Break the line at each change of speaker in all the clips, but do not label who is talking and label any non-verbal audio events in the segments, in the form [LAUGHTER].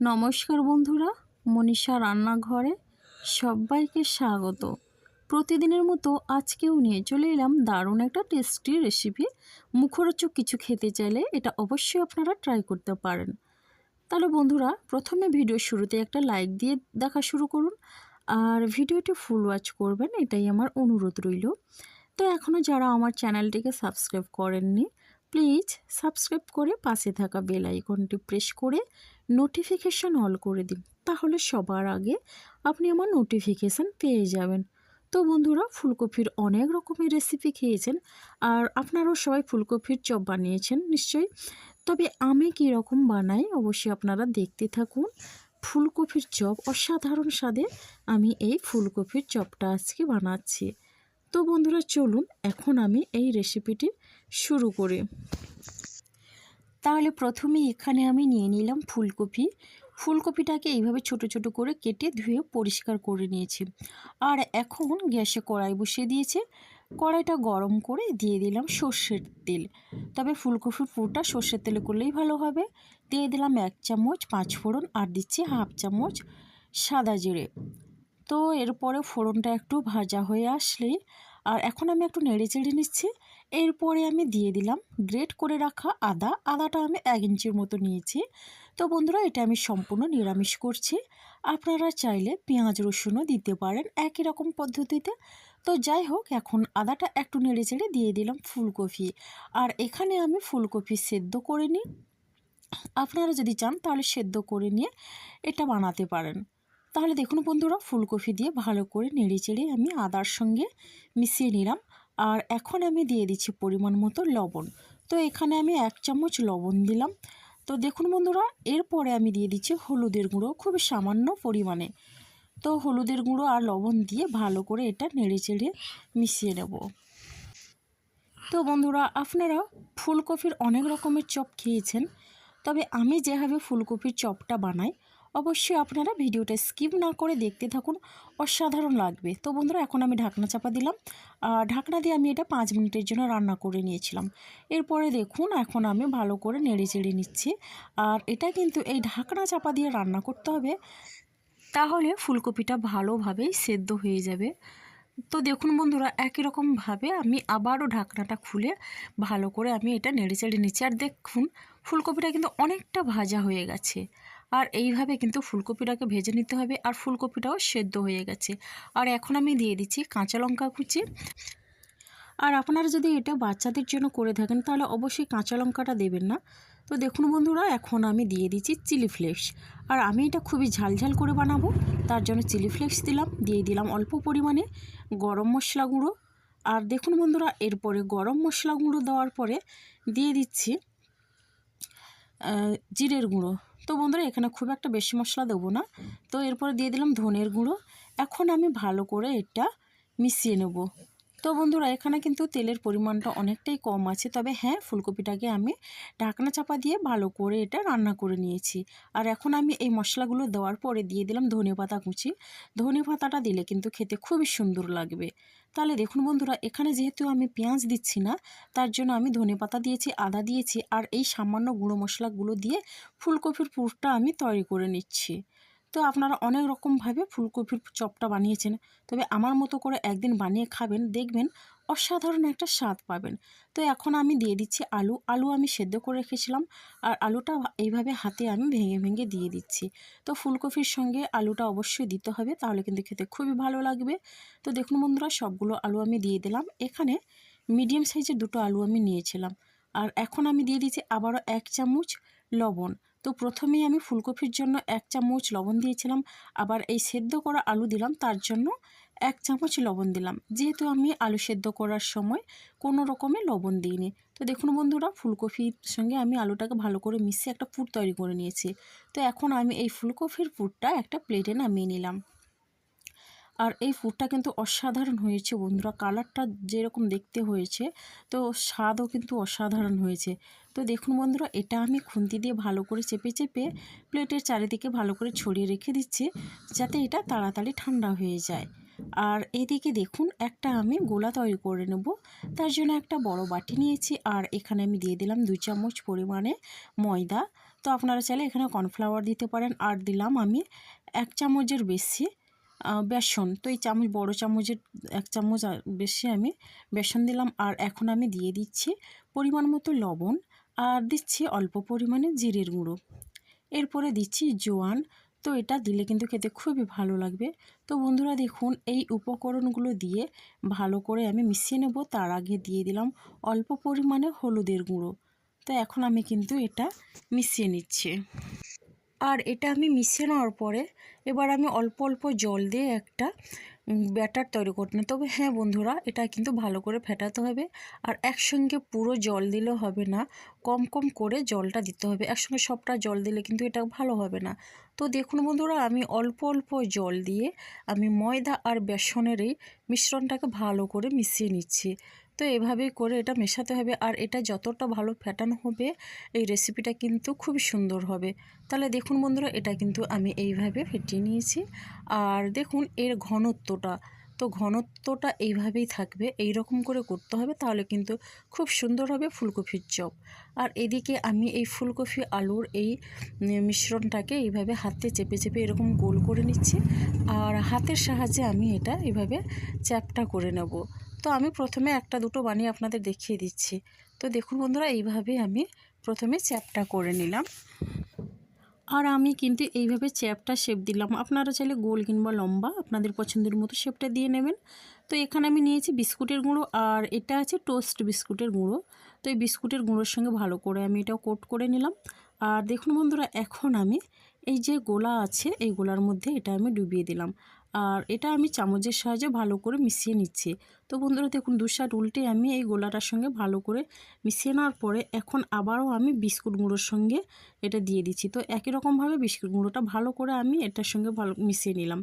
নমস্কার বন্ধুরা, মনীষা রান্নাঘরে সবাইকে স্বাগত। প্রতিদিনের মতো আজকেও নিয়ে চলে এলাম দারুণ একটা টেস্টি রেসিপি মুখরোচক কিছু খেতে চাইলে এটা অবশ্যই আপনারা ট্রাই করতে পারেন। তাহলে বন্ধুরা, প্রথমে ভিডিও শুরুতে একটা লাইক দিয়ে দেখা শুরু করুন। আর ভিডিওটি ফুল ওয়াচ করবেন, এটাই আমার অনুরোধ রইল। তো এখনও যারা আমার চ্যানেলটিকে সাবস্ক্রাইব করেননি প্লিজ সাবস্ক্রাইব করে পাশে থাকা বেল আইকনটি প্রেস করে নোটিফিকেশান অল করে দিন। তাহলে সবার আগে আপনি আমার নোটিফিকেশান পেয়ে যাবেন। তো বন্ধুরা, ফুলকপির অনেক রকমের রেসিপি খেয়েছেন আর আপনারাও সবাই ফুলকপির চপ বানিয়েছেন নিশ্চয়ই। তবে আমি কী রকম বানাই অবশ্যই আপনারা দেখতে থাকুন। ফুলকপির চপ অসাধারণ স্বাদে আমি এই ফুলকপির চপটা আজকে বানাচ্ছি। তো বন্ধুরা, চলুন এখন আমি এই রেসিপিটি শুরু করি। তাহলে প্রথমে এখানে আমি নিয়ে নিলাম ফুলকপি। ফুলকপিটাকে এইভাবে ছোট ছোট করে কেটে ধুয়ে পরিষ্কার করে নিয়েছি। আর এখন গ্যাসে কড়াই বসিয়ে দিয়েছে। কড়াইটা গরম করে দিয়ে দিলাম সর্ষের তেল। তবে ফুলকপির পুরটা সর্ষের তেলে করলেই ভালো হবে। দিয়ে দিলাম এক চামচ পাঁচ ফোড়ন আর দিচ্ছি হাফ চামচ সাদা জিরে। তো এরপরে ফোড়নটা একটু ভাজা হয়ে আসলেই আর এখন আমি একটু নেড়ে চেড়ে নিচ্ছি। এরপরে আমি দিয়ে দিলাম গ্রেট করে রাখা আদা। আদাটা আমি এক ইঞ্চির মতো নিয়েছি। তো বন্ধুরা, এটা আমি সম্পূর্ণ নিরামিষ করছি। আপনারা চাইলে পেঁয়াজ রসুনও দিতে পারেন একই রকম পদ্ধতিতে। তো যাই হোক, এখন আদাটা একটু নেড়ে চেড়ে দিয়ে দিলাম ফুলকপি। আর এখানে আমি ফুলকপি সেদ্ধ করে নিই। আপনারা যদি চান তাহলে সেদ্ধ করে নিয়ে এটা বানাতে পারেন। তাহলে দেখুন বন্ধুরা, ফুলকপি দিয়ে ভালো করে নেড়ে চেড়ে আমি আদার সঙ্গে মিশিয়ে নিলাম। আর এখন আমি দিয়ে দিচ্ছি পরিমাণ মতো লবণ। তো এখানে আমি এক চামচ লবণ দিলাম। তো দেখুন বন্ধুরা, এরপরে আমি দিয়ে দিচ্ছি হলুদের গুঁড়ো খুব সামান্য পরিমাণে। তো হলুদের গুঁড়ো আর লবণ দিয়ে ভালো করে এটা নেড়ে চেড়ে মিশিয়ে নেব। তো বন্ধুরা, আপনারা ফুলকপির অনেক রকমের চপ খেয়েছেন। তবে আমি যেভাবে ফুলকপির চপটা বানাই, অবশ্যই আপনারা ভিডিওটা স্কিপ না করে দেখতে থাকুন, অসাধারণ লাগবে। তো বন্ধুরা, এখন আমি ঢাকনা চাপা দিলাম। ঢাকনা দিয়ে আমি এটা পাঁচ মিনিটের জন্য রান্না করে নিয়েছিলাম। এরপরে দেখুন, এখন আমি ভালো করে নেড়ে চেড়ে নিচ্ছি। আর এটা কিন্তু এই ঢাকনা চাপা দিয়ে রান্না করতে হবে, তাহলে ফুলকপিটা ভালোভাবেই সেদ্ধ হয়ে যাবে। তো দেখুন বন্ধুরা, একই রকমভাবে আমি আবারও ঢাকনাটা খুলে ভালো করে আমি এটা নেড়ে চেড়ে নিচ্ছি। আর দেখুন, ফুলকপিটা কিন্তু অনেকটা ভাজা হয়ে গেছে। আর এইভাবে কিন্তু ফুলকপিটাকে ভেজে নিতে হবে। আর ফুলকপিটাও সেদ্ধ হয়ে গেছে। আর এখন আমি দিয়ে দিচ্ছি কাঁচা লঙ্কা কুচি। আর আপনারা যদি এটা বাচ্চাদের জন্য করে থাকেন, তাহলে অবশ্যই কাঁচা লঙ্কাটা দেবেন না। তো দেখুন বন্ধুরা, এখন আমি দিয়ে দিচ্ছি চিলি ফ্লেক্স। আর আমি এটা খুবই ঝালঝাল করে বানাবো, তার জন্য চিলি ফ্লেক্স দিলাম, দিয়ে দিলাম অল্প পরিমাণে গরম মশলা গুঁড়ো। আর দেখুন বন্ধুরা, এরপরে গরম মশলা গুঁড়ো দেওয়ার পরে দিয়ে দিচ্ছি জিরের গুঁড়ো। তো বন্ধুরা, এখানে খুব একটা বেশি মশলা দেবো না। তো এরপরে দিয়ে দিলাম ধনের গুঁড়ো। এখন আমি ভালো করে এটা মিশিয়ে নেব। তো বন্ধুরা, এখানে কিন্তু তেলের পরিমাণটা অনেকটাই কম আছে। তবে হ্যাঁ ফুলকপিটাকে আমি ঢাকনা চাপা দিয়ে ভালো করে এটা রান্না করে নিয়েছি। আর এখন আমি এই মশলাগুলো দেওয়ার পরে দিয়ে দিলাম ধনে পাতা কুচি। ধনে পাতাটা দিলে কিন্তু খেতে খুবই সুন্দর লাগবে। তাহলে দেখুন বন্ধুরা, এখানে যেহেতু আমি পেঁয়াজ দিচ্ছি না, তার জন্য আমি ধনে পাতা দিয়েছি, আদা দিয়েছি, আর এই সামান্য গুঁড়ো মশলাগুলো দিয়ে ফুলকপির পুরটা আমি তৈরি করে নিচ্ছি। তো আপনারা অনেক রকমভাবে ফুলকপির চপটা বানিয়েছেন। তবে আমার মতো করে একদিন বানিয়ে খাবেন, দেখবেন অসাধারণ একটা স্বাদ পাবেন। তো এখন আমি দিয়ে দিচ্ছি আলু। আলু আমি সেদ্ধ করে রেখেছিলাম আর আলুটা এইভাবে হাতে আমি ভেঙে ভেঙে দিয়ে দিচ্ছি। তো ফুলকপির সঙ্গে আলুটা অবশ্যই দিতে হবে, তাহলে কিন্তু খেতে খুবই ভালো লাগবে। তো দেখুন বন্ধুরা, সবগুলো আলু আমি দিয়ে দিলাম। এখানে মিডিয়াম সাইজের দুটো আলু আমি নিয়েছিলাম। আর এখন আমি দিয়ে দিচ্ছি আবারও এক চামচ লবণ। তো প্রথমেই আমি ফুলকপির জন্য এক চামচ লবণ দিয়েছিলাম, আবার এই সেদ্ধ করা আলু দিলাম, তার জন্য এক চামচ লবণ দিলাম। যেহেতু আমি আলু সেদ্ধ করার সময় কোনো রকমের লবণ দিইনি। তো দেখুন বন্ধুরা, ফুলকপির সঙ্গে আমি আলুটাকে ভালো করে মিশিয়ে একটা পুর তৈরি করে নিয়েছি। তো এখন আমি এই ফুলকপির পুরটা একটা প্লেটে নামিয়ে নিলাম। আর এই ফুডটা কিন্তু অসাধারণ হয়েছে বন্ধুরা। কালারটা যেরকম দেখতে হয়েছে, তো স্বাদও কিন্তু অসাধারণ হয়েছে। তো দেখুন বন্ধুরা, এটা আমি খুন্তি দিয়ে ভালো করে চেপে চেপে প্লেটের চারিদিকে ভালো করে ছড়িয়ে রেখে দিচ্ছি, যাতে এটা তাড়াতাড়ি ঠান্ডা হয়ে যায়। আর এদিকে দেখুন, একটা আমি গোলা তৈরি করে নেব। তার জন্য একটা বড় বাটি নিয়েছি, আর এখানে আমি দিয়ে দিলাম দুই চামচ পরিমাণে ময়দা। তো আপনারা চাইলে এখানে কর্নফ্লাওয়ার দিতে পারেন, আর দিলাম আমি এক চামচের বেশি বেসন। তো এই চামচ, বড় চামচের এক চামচ বেশি আমি বেসন দিলাম আর এখন আমি দিয়ে দিচ্ছি পরিমাণ মতো লবণ আর দিচ্ছি অল্প পরিমাণে জিরের গুঁড়ো। এরপরে দিচ্ছি জোয়ান। তো এটা দিলে কিন্তু খেতে খুবই ভালো লাগবে। তো বন্ধুরা দেখুন, এই উপকরণগুলো দিয়ে ভালো করে আমি মিশিয়ে নেব। তার আগে দিয়ে দিলাম অল্প পরিমাণে হলুদের গুঁড়ো। তো এখন আমি কিন্তু এটা মিশিয়ে নিচ্ছি। আর এটা আমি মিশিয়ে নেওয়ার পরে এবার আমি অল্প অল্প জল দিয়ে একটা ব্যাটার তৈরি করতে। তবে হ্যাঁ বন্ধুরা, এটা কিন্তু ভালো করে ফেটাতে হবে আর একসঙ্গে পুরো জল দিলেও হবে না। কম কম করে জলটা দিতে হবে। একসঙ্গে সবটা জল দিলে কিন্তু এটা ভালো হবে না। তো দেখুন বন্ধুরা, আমি অল্প অল্প জল দিয়ে আমি ময়দা আর বেসনের এই মিশ্রণটাকে ভালো করে মিশিয়ে নিচ্ছি। তো এভাবেই করে এটা মেশাতে হবে আর এটা যতটা ভালো ফেটানো হবে, এই রেসিপিটা কিন্তু খুব সুন্দর হবে। তাহলে দেখুন বন্ধুরা, এটা কিন্তু আমি এইভাবে ফেটিয়ে নিয়েছি। আর দেখুন, এর ঘনত্বটা তো ঘনত্বটা এইভাবেই থাকবে এই রকম করে করতে হবে তাহলে কিন্তু খুব সুন্দর হবে ফুলকপির চপ। আর এদিকে আমি এই ফুলকপি আলুর এই মিশ্রণটাকে এইভাবে হাতে চেপে চেপে এরকম গোল করে নিচ্ছি আর হাতের সাহায্যে আমি এটা এভাবে চ্যাপটা করে নেব। তো আমি প্রথমে একটা দুটো বানিয়ে আপনাদের দেখিয়ে দিচ্ছি। তো দেখুন বন্ধুরা এইভাবে আমি প্রথমে চ্যাপটা করে নিলাম। আর আমি কিন্তু এইভাবে চ্যাপটা শেপ দিলাম। আপনারা চাইলে গোল কিংবা লম্বা আপনাদের পছন্দের মতো শেপটা দিয়ে নেবেন। তো এখানে আমি নিয়েছি বিস্কুটের গুঁড়ো আর এটা আছে টোস্ট বিস্কুটের গুঁড়ো। তো এই বিস্কুটের গুঁড়োর সঙ্গে ভালো করে আমি এটাও কোট করে নিলাম। আর দেখুন বন্ধুরা, এখন আমি এই যে গোলা আছে, এই গোলার মধ্যে এটা আমি ডুবিয়ে দিলাম। আর এটা আমি চামচের সাহায্যে ভালো করে মিশিয়ে নিচ্ছি। তো বন্ধুরা দেখুন দু সাইড উল্টে আমি এই গোলাটার সঙ্গে ভালো করে মিশিয়ে নেওয়ার পরে এখন আবারও আমি বিস্কুট গুঁড়োর সঙ্গে এটা দিয়ে দিচ্ছি। তো একই রকমভাবে বিস্কুট গুঁড়োটা ভালো করে আমি এটার সঙ্গে ভালো মিশিয়ে নিলাম।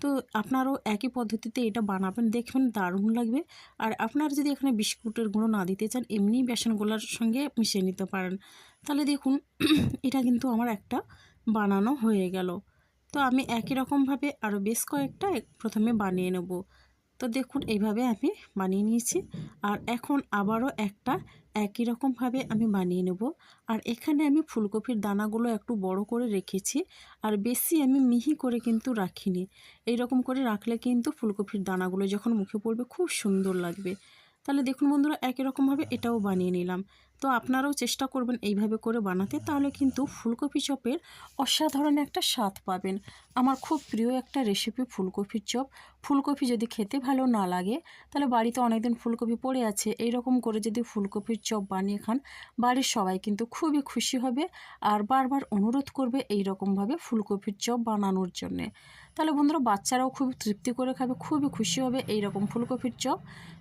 তো আপনারও একই পদ্ধতিতে এটা বানাবেন, দেখবেন দারুণ লাগবে। আর আপনারা যদি এখানে বিস্কুটের গুঁড়ো না দিতে চান এমনি বেসন গোলার সঙ্গে মিশিয়ে নিতে পারেন। তাহলে দেখুন, [CLEARS THROAT] এটা কিন্তু আমার একটা বানানো হয়ে গেল। তো আমি একই রকমভাবে আরও বেশ কয়েকটা প্রথমে বানিয়ে নেব। তো দেখুন, এইভাবে আমি বানিয়ে নিয়েছি। আর এখন আবারও একটা একই রকমভাবে আমি বানিয়ে নেব। আর এখানে আমি ফুলকপির দানাগুলো একটু বড় করে রেখেছি। আর বেশি আমি মিহি করে কিন্তু রাখিনি। এই রকম করে রাখলে কিন্তু ফুলকপির দানাগুলো যখন মুখে পড়বে, খুব সুন্দর লাগবে। তাহলে দেখুন বন্ধুরা, একই রকমভাবে এটাও বানিয়ে নিলাম। তো আপনারাও চেষ্টা করবেন এইভাবে করে বানাতে, তাহলে কিন্তু ফুলকপি চপের অসাধারণ একটা স্বাদ পাবেন। আমার খুব প্রিয় একটা রেসিপি ফুলকপির চপ। ফুলকপি যদি খেতে ভালো না লাগে, তাহলে বাড়িতে অনেকদিন ফুলকপি পড়ে আছে। এই রকম করে যদি ফুলকপির চপ বানিয়ে খান, বাড়ির সবাই কিন্তু খুবই খুশি হবে আর বারবার অনুরোধ করবে এই রকমভাবে ফুলকপির চপ বানানোর জন্যে। তাহলে বন্ধুরা বাচ্চারাও খুব তৃপ্তি করে খাবে, খুবই খুশি হবে এই রকম ফুলকপির চপ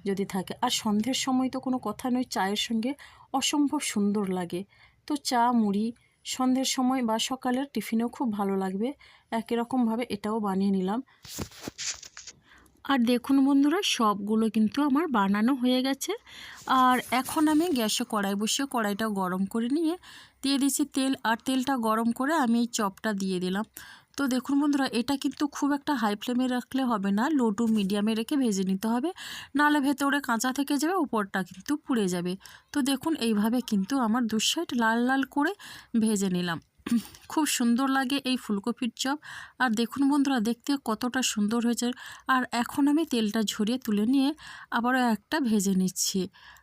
যদি থাকে। আর সন্ধ্যের সময় তো কোনো কথা নয়, চায়ের সঙ্গে অসম্ভব সুন্দর লাগে। তো চা, মুড়ি, সন্ধ্যের সময় বা সকালের টিফিনেও খুব ভালো লাগবে। একই রকমভাবে এটাও বানিয়ে নিলাম। আর দেখুন বন্ধুরা, সবগুলো কিন্তু আমার বানানো হয়ে গেছে। আর এখন আমি গ্যাসে কড়াই বসিয়ে কড়াইটা গরম করে নিয়ে দিয়ে দিচ্ছি তেল, আর তেলটা গরম করে আমি এই চপটা দিয়ে দিলাম। তো দেখুন বন্ধুরা, এটা কিন্তু খুব একটা হাই ফ্লেমে রাখলে হবে না। লো টু মিডিয়ামে রেখে ভেজে নিতে হবে। নাহলে ভেতরে কাঁচা থেকে যাবে, উপরটা কিন্তু পুড়ে যাবে। তো দেখুন, এইভাবে কিন্তু আমার দু সাইড লাল লাল করে ভেজে নিলাম। খুব সুন্দর লাগে এই ফুলকপির চপ। আর দেখুন বন্ধুরা, দেখতে কতটা সুন্দর হয়েছে। আর এখন আমি তেলটা ঝরিয়ে তুলে নিয়ে আবারও একটা ভেজে নিচ্ছি।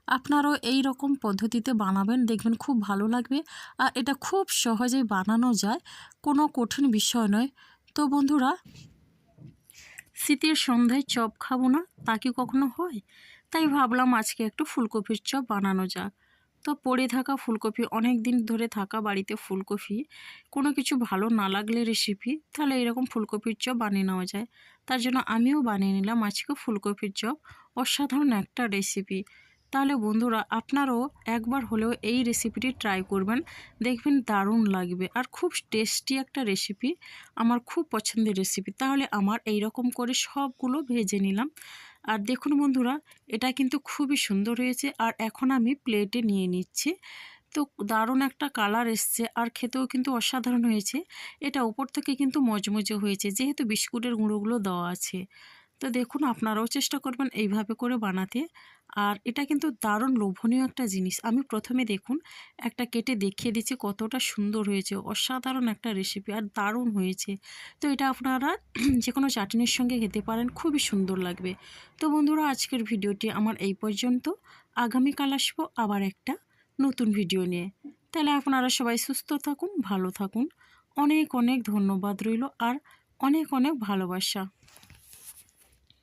আপনারাও এই রকম পদ্ধতিতে বানাবেন, দেখবেন খুব ভালো লাগবে। আর এটা খুব সহজেই বানানো যায়, কোনো কঠিন বিষয় নয়। তো বন্ধুরা, শীতের সন্ধ্যায় চপ খাব না, তা কি কখনো হয়? তাই ভাবলাম আজকে একটু ফুলকপির চপ বানানো যাক। তো পড়ে থাকা ফুলকপি, অনেক দিন ধরে থাকা বাড়িতে ফুলকপি, কোনো কিছু ভালো না লাগলে রেসিপি তাহলে এরকম ফুলকপির চপ বানিয়ে নেওয়া যায়। তার জন্য আমিও বানিয়ে নিলাম আজকে ফুলকপির চপ। অসাধারণ একটা রেসিপি তাহলে বন্ধুরা, আপনারাও একবার হলেও এই রেসিপিটি ট্রাই করবেন। দেখবেন দারুণ লাগবে আর খুব টেস্টি একটা রেসিপি আমার খুব পছন্দের রেসিপি তাহলে আমার এই রকম করে সবগুলো ভেজে নিলাম। আর দেখুন বন্ধুরা, এটা কিন্তু খুবই সুন্দর হয়েছে আর এখন আমি প্লেটে নিয়ে নিচ্ছি। তো দারুণ একটা কালার এসছে আর খেতেও কিন্তু অসাধারণ হয়েছে। এটা উপর থেকে কিন্তু মজমজে হয়েছে, যেহেতু বিস্কুটের গুঁড়োগুলো দেওয়া আছে। তো দেখুন, আপনারাও চেষ্টা করবেন এইভাবে করে বানাতে। আর এটা কিন্তু দারুণ লোভনীয় একটা জিনিস। আমি প্রথমে দেখুন, একটা কেটে দেখিয়ে দিচ্ছি কতটা সুন্দর হয়েছে। অসাধারণ একটা রেসিপি আর দারুণ হয়েছে। তো এটা আপনারা [CLEARS THROAT] যে কোনো চাটনির সঙ্গে খেতে পারেন, খুবই সুন্দর লাগবে। তো বন্ধুরা, আজকের ভিডিওটি আমার এই পর্যন্ত। আগামীকাল আসব আবার একটা নতুন ভিডিও নিয়ে। তাহলে আপনারা সবাই সুস্থ থাকুন, ভালো থাকুন। অনেক অনেক ধন্যবাদ রইল আর অনেক অনেক ভালোবাসা।